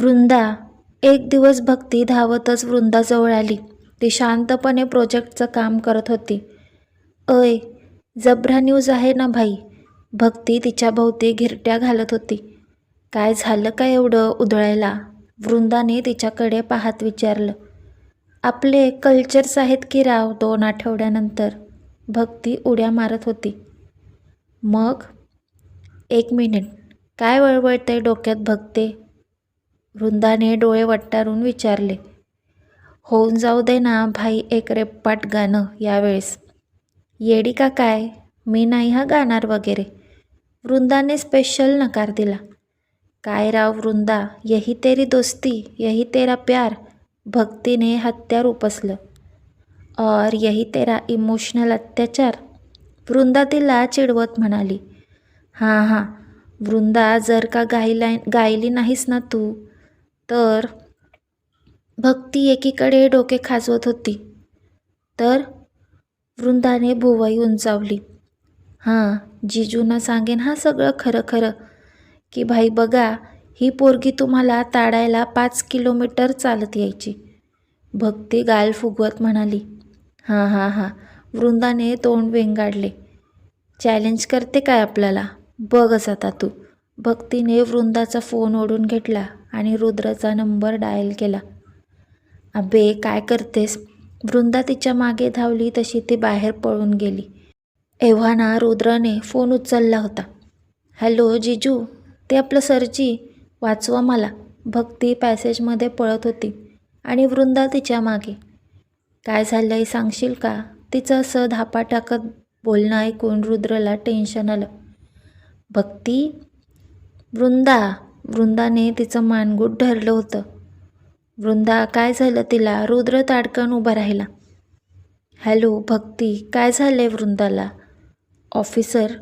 वृंदा. एक दिवस भक्ती धावतच वृंदाजवळ आली. ती शांतपणे प्रोजेक्टचं काम करत होती. अय जबरा न्यूज आहे ना भाई? भक्ती तिच्या भोवती घिरट्या घालत होती. काय झालं का एवढं उधळायला? वृंदाने तिच्याकडे पाहत विचारलं. आपले कल्चर्स आहेत की राव दोन आठवड्यानंतर? भक्ती उड्या मारत होती. मग? एक मिनिट काय वळवळते डोक्यात भक्ते? वृंदाने डोळे वट्टारून विचारले होऊन जाऊ दे ना भाई एक रेप्पाट गाणं यावेळेस. येडी का काय? मी नाही हा गाणार वगैरे. वृंदाने स्पेशल नकार दिला. काय राव वृंदा यही तेरी दोस्ती यही तेरा प्यार भक्तीने हत्यार उपसलं. और यही तेरा इमोशनल अत्याचार. वृंदा तिला चिडवत म्हणाली हां हां वृंदा जर का गायला गायली नाहीस ना तू तर भक्ती एकीकडे डोके खाजवत होती. तर वृंदाने भुवई उंचावली. हां जिजूंना सांगेन हा सगळं खरं खरं की भाई बघा ही पोरगी तुम्हाला ताडायला पाच किलोमीटर चालत यायची. भक्ती गाल फुगवत म्हणाली. हां हां हां वृंदाने तोंड वेंगाडले. चॅलेंज करते काय आपल्याला? बघच आता तू. भक्तीने वृंदाचा फोन ओढून घेतला. आणि रुद्रचा नंबर डायल केला. अबे काय करतेस? वृंदा तिच्यामागे धावली तशी ती बाहेर पळून गेली. एव्हाना रुद्रने फोन उचलला होता. हॅलो जिजू ते आपलं सरजी वाचवा मला. भक्ती पॅसेजमध्ये पळत होती आणि वृंदा तिच्यामागे. काय झालंय सांगशील का? तिचं असं धापा टाकत बोलणं ऐकून रुद्रला टेन्शन आलं. भक्ती? वृंदा वृंदाने तिचं मानगूट धरलं होतं. वृंदा काय झालं तिला? रुद्र ताडकन उभा राहिला. हॅलो भक्ती काय झालं आहे वृंदाला? ऑफिसर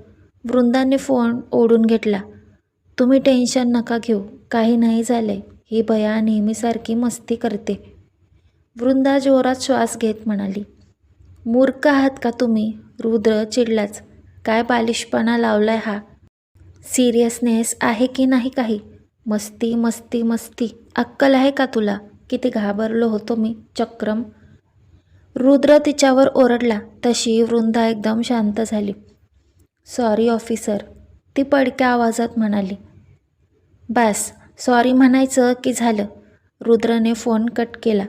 वृंदाने फोन ओढून घेतला. तुम्ही टेन्शन नका घेऊ काही नाही झालंय. ही भया नेहमीसारखी मस्ती करते. वृंदा जोरात श्वास घेत म्हणाली मूर्ख आहात का तुम्ही रुद्र चिडलाच काय बालिशपणा लावलाय हा? सिरियसनेस आहे की नाही काही? मस्ती मस्ती मस्ती. अक्कल आहे का तुला? किती घाबरलो होतो मी चक्रम. रुद्र तिच्यावर ओरडला. तशी वृंदा एकदम शांत झाली. सॉरी ऑफिसर ती पडक्या आवाजात म्हणाली. बस सॉरी म्हणायचं की झालं रुद्रने फोन कट केला.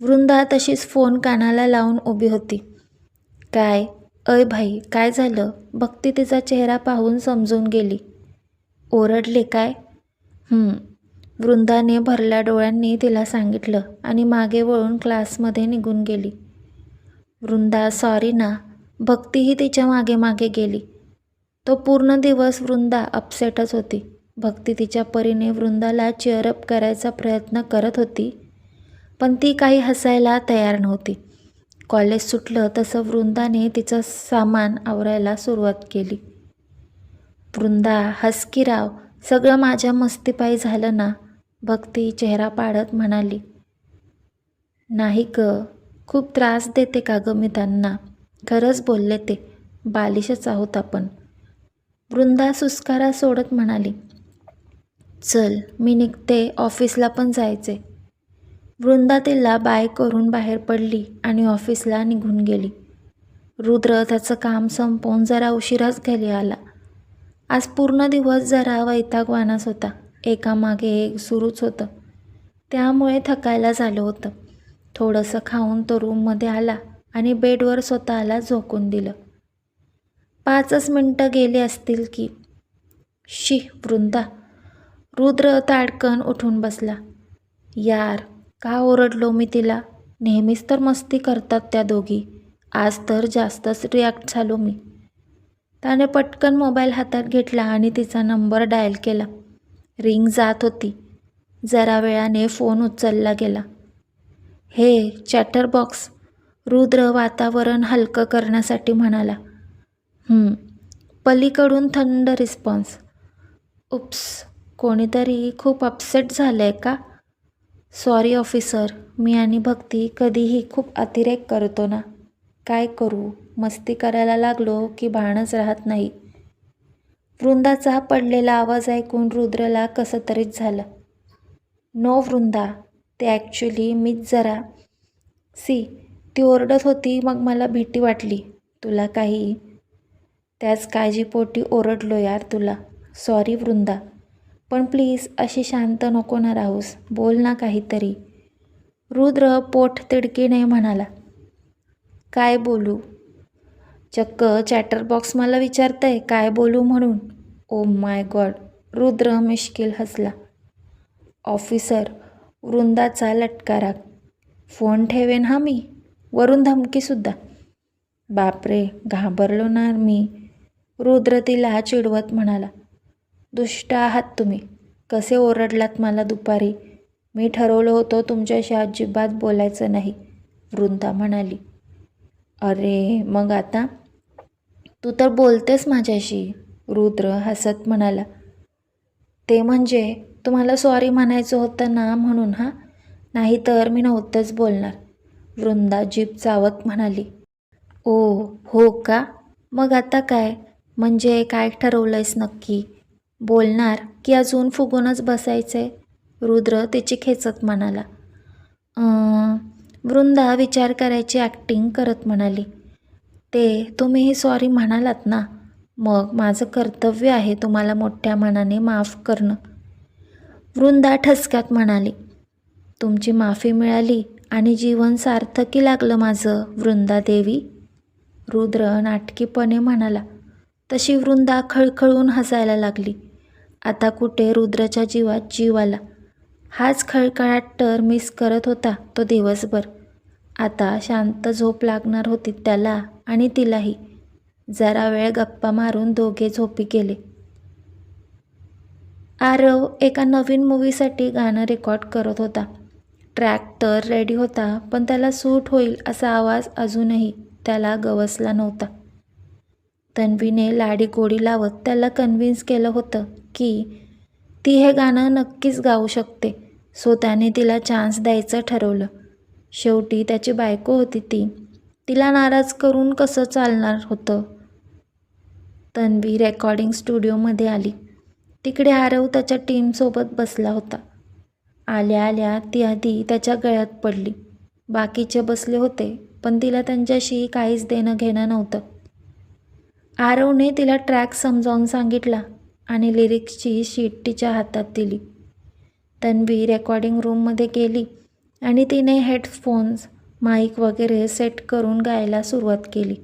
वृंदा तशीच फोन कानाला लावून उभी होती. काय? अय भाई काय झालं? भक्ती तिचा चेहरा पाहून समजून गेली. ओरडले काय? वृंदाने भरल्या डोळ्यांनी तिला सांगितलं आणि मागे वळून क्लासमध्ये निघून गेली. वृंदा सॉरी ना. भक्तीही तिच्यामागे मागे गेली. तो पूर्ण दिवस वृंदा अपसेटच होती. भक्ती तिच्या परीने वृंदाला चेअरअप करायचा प्रयत्न करत होती पण ती काही हसायला तयार नव्हती. कॉलेज सुटलं तसं वृंदाने तिचं सामान आवरायला सुरुवात केली. वृंदा हसकीराव सगळं माझ्या मस्तीपायी झालं ना? भक्ती चेहरा पाडत म्हणाली. नाही ग खूप त्रास देते का ग मी त्यांना? खरंच बोलले ते. बालिशच आहोत आपण. वृंदा सुस्कारा सोडत म्हणाली. चल मी निघते. ऑफिसला पण जायचे वृंदा तिला बाय करून बाहेर पडली आणि ऑफिसला निघून गेली. रुद्र त्याचं काम संपवून जरा उशिराच घरी आला. आज पूर्ण दिवस जरा वैतागवानाच होता. एकामागे एक सुरूच होतं. त्यामुळे थकायला झालं होतं. थोडंसं खाऊन तो रूममध्ये आला आणि बेडवर स्वतःला झोकून दिलं. पाचच मिनटं गेली असतील की. शी वृंदा. रुद्र ताडकन उठून बसला. यार का ओरडलो मी तिला? नेहमीच तर मस्ती करतात त्या दोघी. आज तर जास्तच रिॲक्ट झालो मी. त्याने पटकन मोबाईल हातात घेतला आणि तिचा नंबर डायल केला. रिंग जात होती. जरा वेळाने फोन उचलला गेला. हे चॅटर बॉक्स रुद्र वातावरण हलकं करण्यासाठी म्हणाला. पलीकडून थंड रिस्पॉन्स. उप्स कोणीतरी खूप अपसेट झालं आहे का? सॉरी ऑफिसर मी आणि भक्ती कधीही खूप अतिरेक करतो ना. काय करू? मस्ती करायला लागलो की भानच राहत नाही. वृंदाचा पडलेला आवाज ऐकून रुद्रला कसं तरीच झालं. नो वृंदा ते ॲक्च्युली मीच जरा. सी ती ओरडत होती मग मला भीती वाटली. तुला काही? त्याच काळजीपोटी ओरडलो यार तुला. सॉरी वृंदा पण प्लीज अशी शांत नको ना राहूस. बोल ना काहीतरी. रुद्र पोट तिडकीने म्हणाला. काय बोलू? चक्क चॅटरबॉक्स मला विचारतंय काय बोलू म्हणून. ओ माय गॉड रुद्र मिश्किल हसला. ऑफिसर वृंदाचा लटकारा. फोन ठेवेन हा मी वरून धमकीसुद्धा बापरे घाबरलो ना मी. रुद्र तिला चिडवत म्हणाला. दुष्ट आहात तुम्ही कसे ओरडलात मला दुपारी? मी ठरवलं होतं तुमच्याशी अजिबात बोलायचं नाही वृंदा म्हणाली. अरे मग आता? तू तर बोलतेस माझ्याशी. रुद्र हसत म्हणाला. ते म्हणजे तुम्हाला सॉरी म्हणायचं होतं ना म्हणून हां? नाहीतर मी नव्हतंच बोलणार. वृंदा जीप चावत म्हणाली. ओ हो का? मग आता काय? म्हणजे काय ठरवलं आहेस नक्की? बोलणार की अजून फुगूनच बसायचंय? रुद्र तिची खेचत म्हणाला. वृंदा विचार करायची ॲक्टिंग करत म्हणाली. ते तुम्हीही सॉरी म्हणालात ना. मग माझं कर्तव्य आहे तुम्हाला मोठ्या मनाने माफ करणं. वृंदा ठसक्यात म्हणाली. तुमची माफी मिळाली आणि जीवन सार्थकी लागलं माझं वृंदा देवी. रुद्र नाटकीपणे म्हणाला. तशी वृंदा खळखळून हसायला लागली. आता कुठे रुद्रच्या जीवात जीव आला? हाच खळखळाट तर मिस करत होता तो दिवसभर. आता शांत झोप लागणार होती त्याला. आणि तिलाही. जरा वेळ गप्पा मारून दोघे झोपी गेले. आरव एका नवीन मूवीसाठी गाणं रेकॉर्ड करत होता. ट्रॅक तर रेडी होता पण त्याला सूट होईल असा आवाज अजूनही त्याला गवसला नव्हता. तन्वीने लाडी गोडी लावत त्याला कन्व्हिन्स केलं होतं की ती हे गाणं नक्कीच गाऊ शकते. सो त्याने तिला चान्स द्यायचं ठरवलं. शेवटी त्याची बायको होती ती. तिला नाराज करून कसं चालणार होतं? तन्वी रेकॉर्डिंग स्टुडिओमध्ये आली. तिकडे आरव त्याच्या टीमसोबत बसला होता. आल्या आल्या ती आधी त्याच्या गळ्यात पडली. बाकीचे बसले होते पण तिला त्यांच्याशी काहीच देणं घेणं नव्हतं. आरवने तिला ट्रॅक समजावून सांगितला आणि लिरिक्सची शीट तिच्या हातात दिली. तन्वी रेकॉर्डिंग रूममध्ये गेली आणि तिने हेडफोन्स माईक वगैरे सेट करून गायला सुरुवात केली.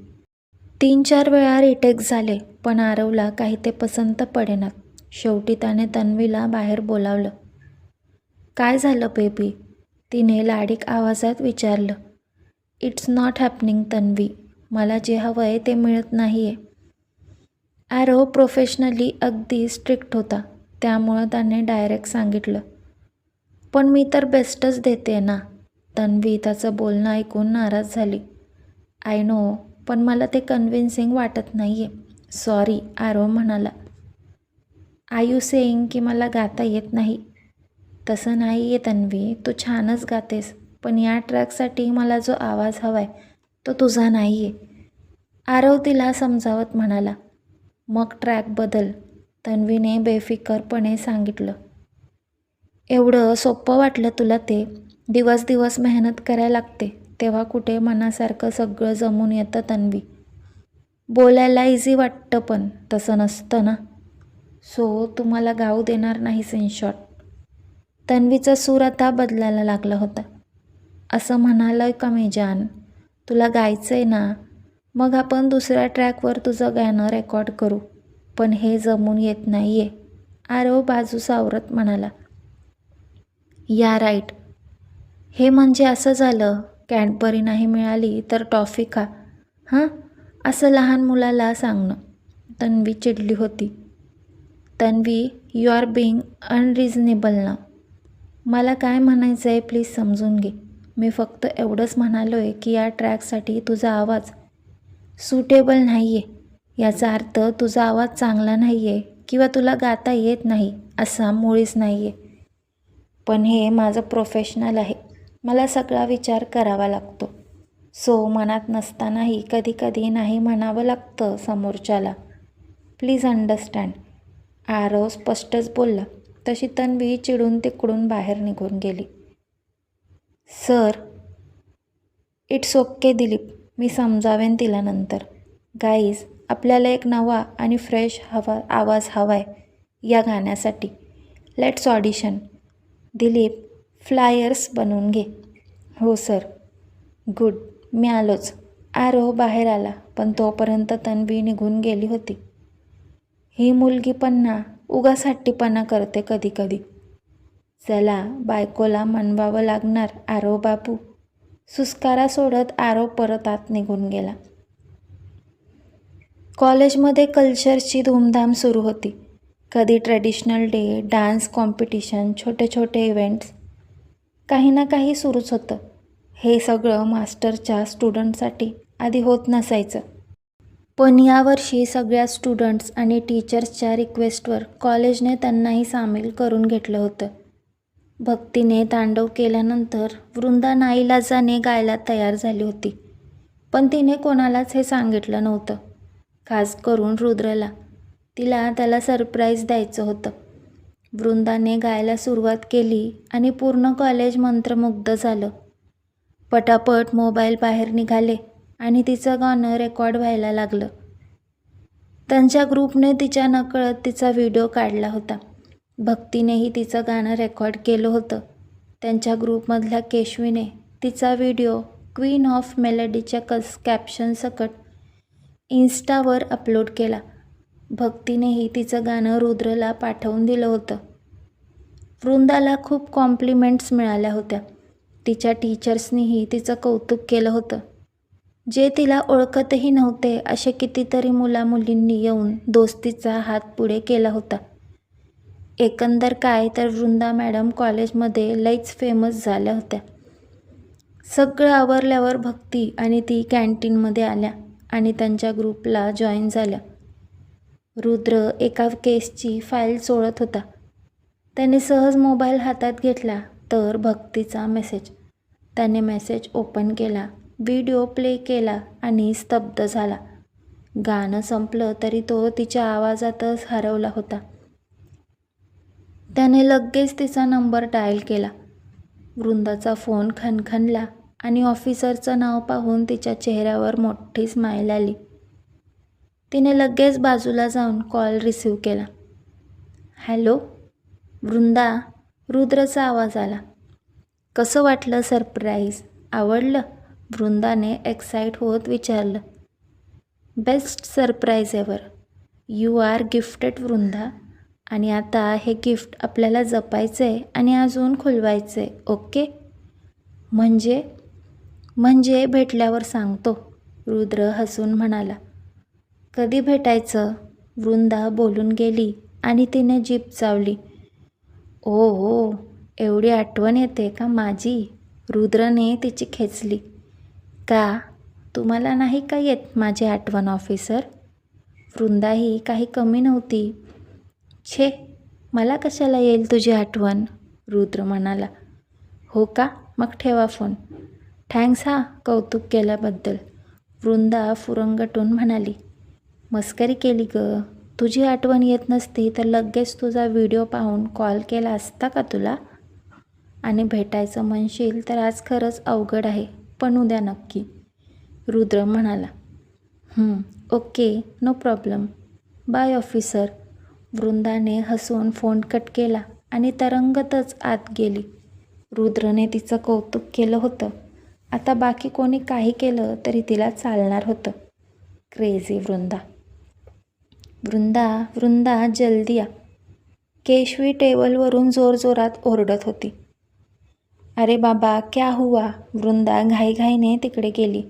तीन चार वेळा रिटेक झाले पण आरवला काही ते पसंत पडेनात शेवटी त्याने तन्वीला बाहेर बोलावलं. काय झालं बेबी? तिने लाडीक आवाजात विचारलं. It's not happening Tanvi. मला जे हवं आहे ते मिळत नाही आहे ॲरो प्रोफेशनली अगदी स्ट्रिक्ट होता त्यामुळं त्याने डायरेक्ट सांगितलं. पण मी तर बेस्टच देते ना. तन्वी त्याचं बोलणं ऐकून नाराज झाली. आय नो पण मला ते कन्व्हिन्सिंग वाटत नाही आहे सॉरी आरो म्हणाला. आय यू सेईंग की मला गाता येत नाही? तसं नाही आहे तन्वी तू छानच गातेस पण या ट्रॅकसाठी मला जो आवाज हवा आहे तो तुझा नाही आहे आरव तिला समजावत म्हणाला. मग ट्रॅक बदल तन्वीने बेफिकरपणे सांगितलं. एवढं सोपं वाटलं तुला ते? दिवस दिवस मेहनत करायला लागते तेव्हा कुठे मनासारखं सगळं जमून येतं तन्वी. बोलायला इझी वाटतं पण तसं नसतं ना. सो तुम्हाला गाऊ देणार नाहीस इन शॉर्ट तन्वीचा सूर आता बदलायला लागला होता. असं म्हणालं का मी जान? तुला गायचं आहे ना? मग आपण दुसऱ्या ट्रॅकवर तुझं गाणं रेकॉर्ड करू. पण हे जमून येत नाही आहे आरव बाजू सावरत म्हणाला. या राईट. हे म्हणजे असं झालं कॅडबरी नाही मिळाली तर टॉफी खा हां? असं लहान मुलाला सांगणं. तन्वी चिडली होती. Tanvi you are being unreasonable ना मला काय म्हणायचं आहे प्लीज समजून घे. मी फक्त एवढंच म्हणालो आहे की या ट्रॅकसाठी तुझा आवाज सुटेबल नाही आहे याचा अर्थ तुझा आवाज चांगला नाही आहे किंवा तुला गाता येत नाही असा मुळीच नाही आहे पण हे माझं प्रोफेशनल आहे. मला सगळा विचार करावा लागतो. सो मनात नसतानाही कधी कधी नाही म्हणावं लागतं समोरच्याला. Please understand. आरव स्पष्टच बोलला. तशी तन्वी चिडून तिकडून बाहेर निघून गेली. Sir it's okay Dilip. मी समजावेन तिला नंतर. गाईज आपल्याला एक नवा आणि फ्रेश हवा आवाज हवा आहे या गाण्यासाठी. Let's audition. दिलीप फ्लायर्स बनवून घे. हो सर. गुड. मी आलोच. आरो बाहेर आला पण तोपर्यंत तन्वी निघून गेली होती. ही मुलगी पन्ना उगाच हट्टीपणा करते कधी कधी चला बायकोला मनवावं लागणार आरो बापू. सुस्कारा सोडत आरो परत आत निघून गेला. कॉलेजमध्ये कल्चरची धूमधाम सुरू होती. कधी ट्रेडिशनल डे डान्स कॉम्पिटिशन छोटे छोटे इव्हेंट्स काही ना काही सुरूच होतं. हे सगळं मास्टरच्या स्टुडंटसाठी आधी होत नसायचं. पण यावर्षी सगळ्या स्टुडंट्स आणि टीचर्सच्या रिक्वेस्टवर कॉलेजने त्यांनाही सामील करून घेतलं होतं. भक्तीने तांडव केल्यानंतर वृंदा नाईलाजाने गायला तयार झाली होती. पण तिने कोणालाच हे सांगितलं नव्हतं. खास करून रुद्रला. तिला त्याला सरप्राईज द्यायचं होतं. वृंदाने गायला सुरुवात केली आणि पूर्ण कॉलेज मंत्रमुग्ध झालं. पटापट मोबाईल बाहेर निघाले आणि तिचं गाणं रेकॉर्ड व्हायला लागलं. त्यांच्या ग्रुपने तिच्या नकळत तिचा व्हिडिओ काढला होता. भक्तीनेही तिचं गाणं रेकॉर्ड केलं होतं. त्यांच्या ग्रुपमधल्या केशवीने तिचा व्हिडिओ क्वीन ऑफ मेलडीच्या कस कॅप्शनसकट इन्स्टावर अपलोड केला. भक्तीनेही तिचं गाणं रुद्रला पाठवून दिलं होतं. वृंदाला खूप कॉम्प्लिमेंट्स मिळाल्या होत्या. तिच्या टीचर्सनीही तिचं कौतुक केलं होतं. जे तिला ओळखतही नव्हते असे कितीतरी मुलामुलींनी येऊन दोस्तीचा हात पुढे केला होता. एकंदर काय तर वृंदा मॅडम कॉलेजमध्ये लईच फेमस झाल्या होत्या. सगळं आवरल्यावर भक्ती आणि ती कॅन्टीनमध्ये आल्या आणि त्यांच्या ग्रुपला जॉईन झाल्या. रुद्र एका केसची फाईल चोळत होता. त्याने सहज मोबाईल हातात घेतला तर भक्तीचा मेसेज. त्याने मेसेज ओपन केला व्हिडिओ प्ले केला आणि स्तब्ध झाला. गाणं संपलं तरी तो तिच्या आवाजातच हरवला होता. त्याने लगेच तिचा नंबर डायल केला. वृंदाचा फोन खणखणला आणि ऑफिसरचं नाव पाहून तिच्या चेहऱ्यावर मोठी स्माईल आली. तिने लगेच बाजूला जाऊन कॉल रिसीव केला. हॅलो वृंदा रुद्रचा आवाज आला. कसं वाटलं सरप्राईज आवडलं? वृंदाने एक्साईट होत विचारलं. Best surprise ever you are gifted Vrinda. आणि आता हे गिफ्ट आपल्याला जपायचं आहे आणि अजून खुलवायचं आहे ओके म्हणजे? म्हणजे भेटल्यावर सांगतो रुद्र हसून म्हणाला. कधी भेटायचं? वृंदा बोलून गेली आणि तिने जीप चावली. ओ हो एवढी आठवण येते का माझी? रुद्रने तिची खेचली. का? तुम्हाला नाही का येत माझी आठवण ऑफिसर? वृंदा ही काही कमी नव्हती. छे मला कशाला येईल तुझी आठवण? रुद्र म्हणाला. हो का? मग ठेवा फोन. थँक्स हा कौतुक केल्याबद्दल. वृंदा फुरंगटून म्हणाली. मस्करी केली ग. तुझी आठवण येत नसती तर लगेच तुझा व्हिडिओ पाहून कॉल केला असता का तुला? आणि भेटायचं म्हणशील तर आज खरंच अवघड आहे पण उद्या नक्की. रुद्र म्हणाला okay no problem. Bye officer. वृंदाने हसून फोन कट केला आणि तरंगतच आत गेली. रुद्रने तिचं कौतुक केलं होतं. आता बाकी कोणी काही केलं तरी तिला चालणार होतं. क्रेझी वृंदा. वृंदा वृंदा जल्दी या. केशवी टेबलवरून जोरजोरात ओरडत होती. अरे बाबा क्या हुआ? वृंदा घाईघाईने तिकडे गेली.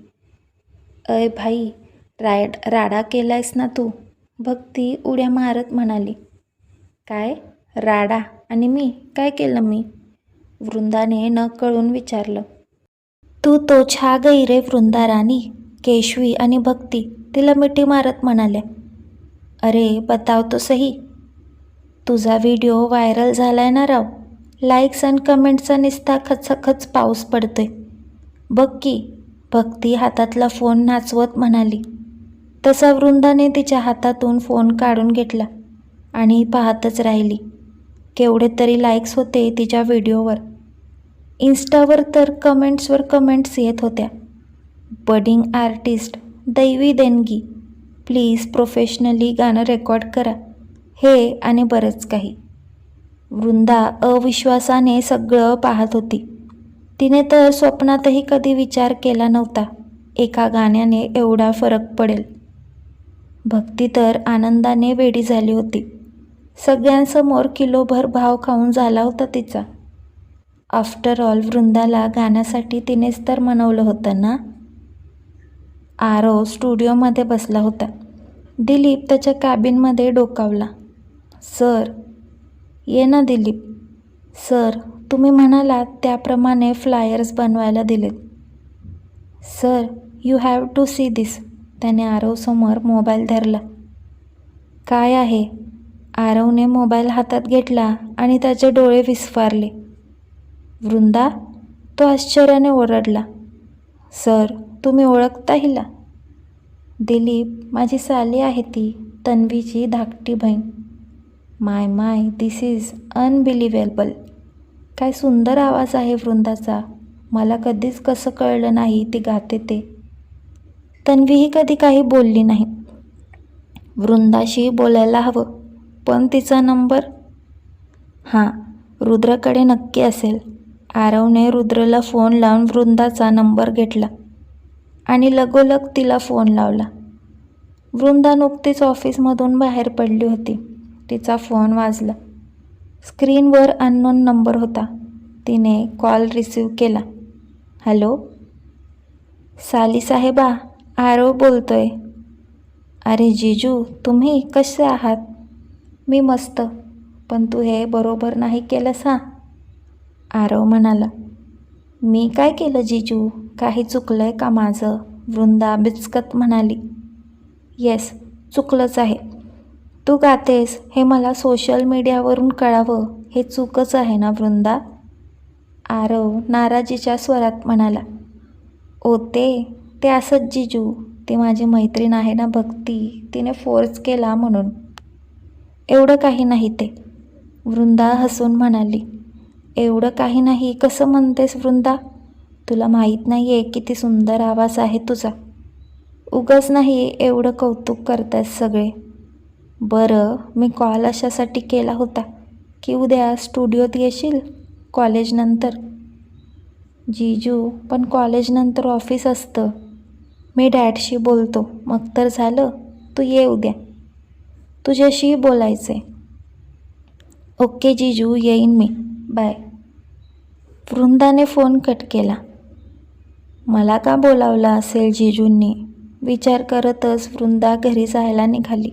अय भाई रायड राडा केलायस ना तू? भक्ती उड्या मारत म्हणाली. काय? राडा? आणि मी? काय केलं मी? वृंदाने न कळून विचारलं. तू तो छा गई रे वृंदा राणी. केशवी आणि भक्ती तिला मिठी मारत म्हणाल्या. अरे बताव तो सही. तुझा व्हिडिओ व्हायरल झालाय ना राव? लाईक्स आणि कमेंटचा निस्ता खचखच पाऊस पडतोय. बघ की भक्ती हातातला फोन नाचवत म्हणाली. तसा वृंदाने तिच्या हातातून फोन काढून घेतला आणि पाहतच राहिली. केवढे तरी लाईक्स होते तिच्या व्हिडिओवर. इन्स्टावर तर कमेंट्सवर कमेंट्स येत होत्या. बडिंग आर्टिस्ट दैवी देणगी. प्लीज प्रोफेशनली गाणं रेकॉर्ड करा. हे आणि बरंच काही. वृंदा अविश्वासाने सगळं पाहत होती. तिने तर स्वप्नातही कधी विचार केला नव्हता. एका गाण्याने एवढा फरक पडेल. भक्ती तर आनंदाने वेडी झाली होती. सगळ्यांसमोर किलोभर भाव खाऊन झाला होता तिचा. आफ्टर ऑल वृंदाला गाण्यासाठी तिनेच तर मनवलं होतं ना? आरो स्टुडिओमध्ये बसला होता. दिलीप त्याच्या कॅबिनमध्ये डोकावला. सर. ये ना दिलीप. सर. तुम्ही म्हणालात त्याप्रमाणे फ्लायर्स बनवायला दिलेत. Sir you have to see this त्याने आरवसमोर मोबाईल धरला. काय आहे? आरवने मोबाईल हातात घेतला आणि त्याचे डोळे विस्फारले. वृंदा तो आश्चर्याने ओरडला. सर तुम्ही ओळखता हिला? दिलीप माझी साली आहे ती तन्वीची धाकटी बहीण. माय माय दिस इज अनबिलिव्हेबल काय सुंदर आवाज आहे वृंदाचा. मला कधीच कसं कळलं नाही ती गाते ते. तन्वीही कधी काही बोलली नाही. वृंदाशी बोलायला हवं पण तिचा नंबर? हां रुद्रकडे नक्की असेल. आरवने रुद्रला फोन लावून वृंदाचा नंबर घेतला. आणि लगोलग तिला फोन लावला. वृंदा नुकतीच ऑफिसमधून बाहेर पडली होती. तिचा फोन वाजला. स्क्रीनवर अननोन नंबर होता. तिने कॉल रिसीव केला. हॅलो? साली साहेबा आरव बोलतोय. अरे जिजू तुम्ही कसे आहात? मी मस्त. पण तू हे बरोबर नाही केलंस हां. आरव म्हणाला. मी काय केलं जिजू? काही चुकलं आहे का माझं? वृंदा बिचकत म्हणाली. येस चुकलंच आहे. तू गातेस हे मला सोशल मीडियावरून कळावं. हे चूकच आहे ना वृंदा? आरव नाराजीच्या स्वरात म्हणाला. ओ ते ते असंच जिजू. ती माझी मैत्रीण आहे ना भक्ती. तिने फोर्स केला म्हणून. एवढं काही नाही ते. वृंदा हसून म्हणाली. एवढं काही नाही. कसं म्हणतेस वृंदा? तुला माहीत नाही आहे किती सुंदर आवाज आहे तुझा. उगाच नाही एवढं कौतुक करतायत सगळे. बरं मी कॉल अशासाठी केला होता की उद्या स्टुडिओत येशील? कॉलेजनंतर जीजू पण कॉलेजनंतर ऑफिस असतं. मी डॅडशी बोलतो. मग तर झालं. तू ये उद्या. तुझ्याशीही बोलायचं आहे ओके जीजू येईन मी. बाय. वृंदाने फोन कट केला. मला का बोलावलं असेल जिजूंनी? विचार करतच वृंदा घरी जायला निघाली.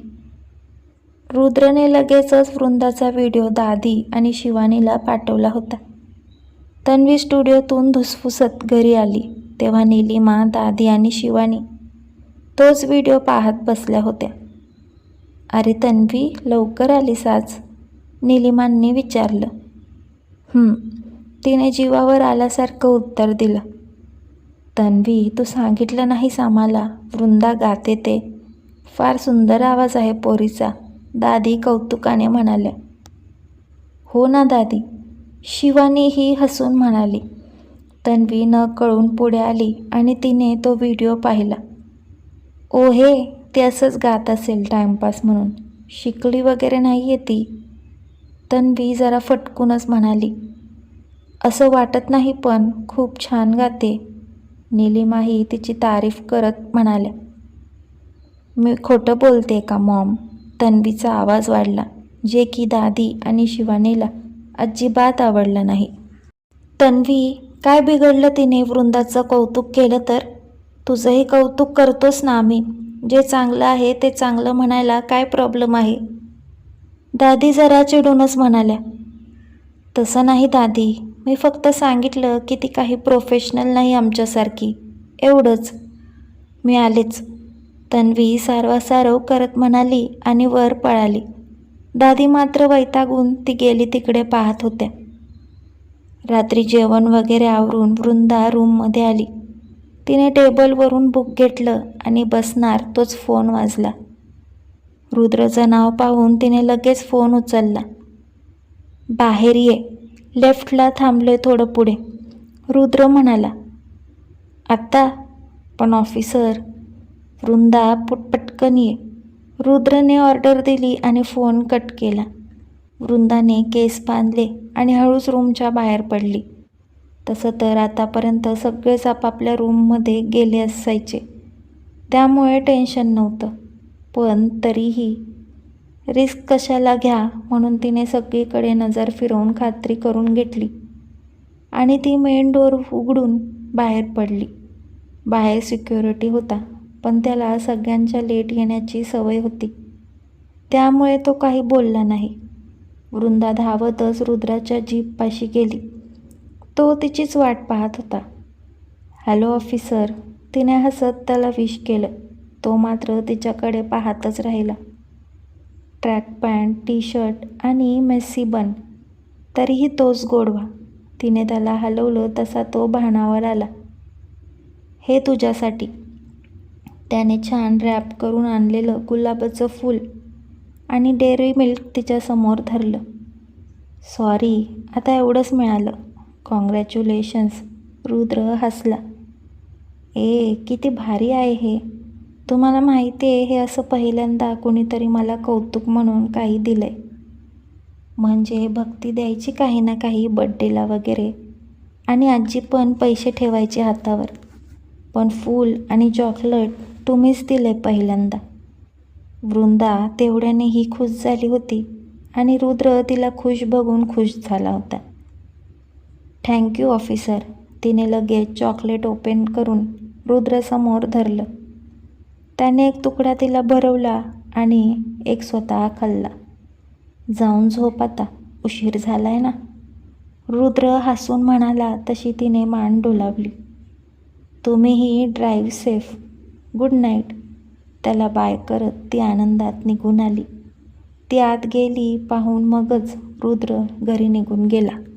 रुद्रने लगेचच वृंदाचा व्हिडिओ दादी आणि शिवानीला पाठवला होता. तन्वी स्टुडिओतून धुसफुसत घरी आली तेव्हा निलिमा दादी आणि शिवानी तोच व्हिडिओ पाहत बसल्या होत्या. अरे तन्वी लवकर आलीस आज नीलिमांनी विचारलं. तिने जीवावर आल्यासारखं उत्तर दिलं. तन्वी तू सांगितलं नाहीस आम्हाला. वृंदा गाते ते. फार सुंदर आवाज आहे पोरीचा दादी कौतुकाने म्हणाल्या. हो ना दादी शिवानी ही हसून म्हणाली. तन्वी न कळून पुढे आली आणि तिने तो व्हिडिओ पाहिला. ओ हे ते असंच गात असेल टाइमपास म्हणून. शिकली वगैरे नाही आहे ती. तन्वी जरा फटकूनच म्हणाली. असं वाटत नाही पण खूप छान गाते. निलिमाही तिची तारीफ करत म्हणाल्या. मी खोटं बोलते का मॉम? तन्वीचा आवाज वाढला. जे की दादी आणि शिवानीला अजिबात आवडलं नाही. तन्वी काय बिघडलं तिने वृंदाचं कौतुक केलं तर? तुझंही कौतुक करतोस ना आम्ही. जे चांगलं आहे ते चांगलं म्हणायला काय प्रॉब्लेम आहे? दादी जरा चिडूनच म्हणाल्या तसं नाही दादी. मी फक्त सांगितलं की ती काही प्रोफेशनल नाही आमच्यासारखी. एवढंच. मी आलेच. तन्वी सारवासारव करत म्हणाली आणि वर पळाली. दादी मात्र वैतागून ती गेली तिकडे पाहत होत्या रात्री जेवण वगैरे आवरून वृंदा रूममध्ये आली. तिने टेबलवरून बुक घेतलं आणि बसणार तोच फोन वाजला. रुद्रचं नाव पाहून तिने लगेच फोन उचलला. बाहेर ये. लेफ्टला थांबले थोडं पुढे. रुद्र म्हणाला. आत्ता? पण ऑफिसर वृंदा पुट पटकन ये. रुद्रने ऑर्डर दिली आणि फोन कट केला. वृंदाने केस बांधले आणि हळूच रूमच्या बाहेर पडली. तसं तर आतापर्यंत सगळेच आपापल्या रूममध्ये गेले असायचे. त्यामुळे टेन्शन नव्हतं. पण तरीही रिस्क कशाला घ्या म्हणून तिने सगळीकडे नजर फिरवून खात्री करून घेतली आणि ती मेन डोअर उघडून बाहेर पडली. बाहेर सिक्युरिटी होता पण त्याला सगळ्यांच्या लेट येण्याची सवय होती. त्यामुळे तो काही बोलला नाही. वृंदा धावतच रुद्राच्या जीपपाशी गेली. तो तिचीच वाट पाहत होता. हॅलो ऑफिसर तिने हसत त्याला विश केलं. तो मात्र तिच्याकडे पाहतच राहिला. ट्रॅक पॅन्ट टी शर्ट आणि मेस्सी बन तरीही तोच गोडवा. तिने त्याला हलवलं तसा तो भानावर आला. हे तुझ्यासाठी. त्याने छान रॅप करून आणलेलं गुलाबाचं फूल आणि डेअरी मिल्क तिच्यासमोर धरलं. सॉरी आता एवढंच मिळालं. कॉंग्रॅच्युलेशन्स. रुद्र हसला. ए किती भारी आहे हे. तुम्हाला माहिती आहे हे असं पहिल्यांदा कोणीतरी मला कौतुक म्हणून काही दिलं आहे म्हणजे भक्ती द्यायची काही ना काही बड्डेला वगैरे. आणि आजी पण पैसे ठेवायचे हातावर. पण फूल आणि चॉकलेट तुम्हीच दिले पहिल्यांदा. वृंदा तेवढ्यानेही खुश झाली होती आणि रुद्र तिला खुश बघून खुश झाला होता. थँक्यू ऑफिसर तिने लगेच चॉकलेट ओपन करून रुद्रसमोर धरलं. त्याने एक तुकडा तिला भरवला आणि एक स्वतः खाल्ला. जाऊन झोप आता उशीर झालाय ना? रुद्र हसून म्हणाला तशी तिने मान डोलावली. तुम्हीही ड्राईव्ह सेफ गुड नाईट त्याला बाय करत ती आनंदात निघून आली. ती आत गेली पाहून मगच रुद्र घरी निघून गेला.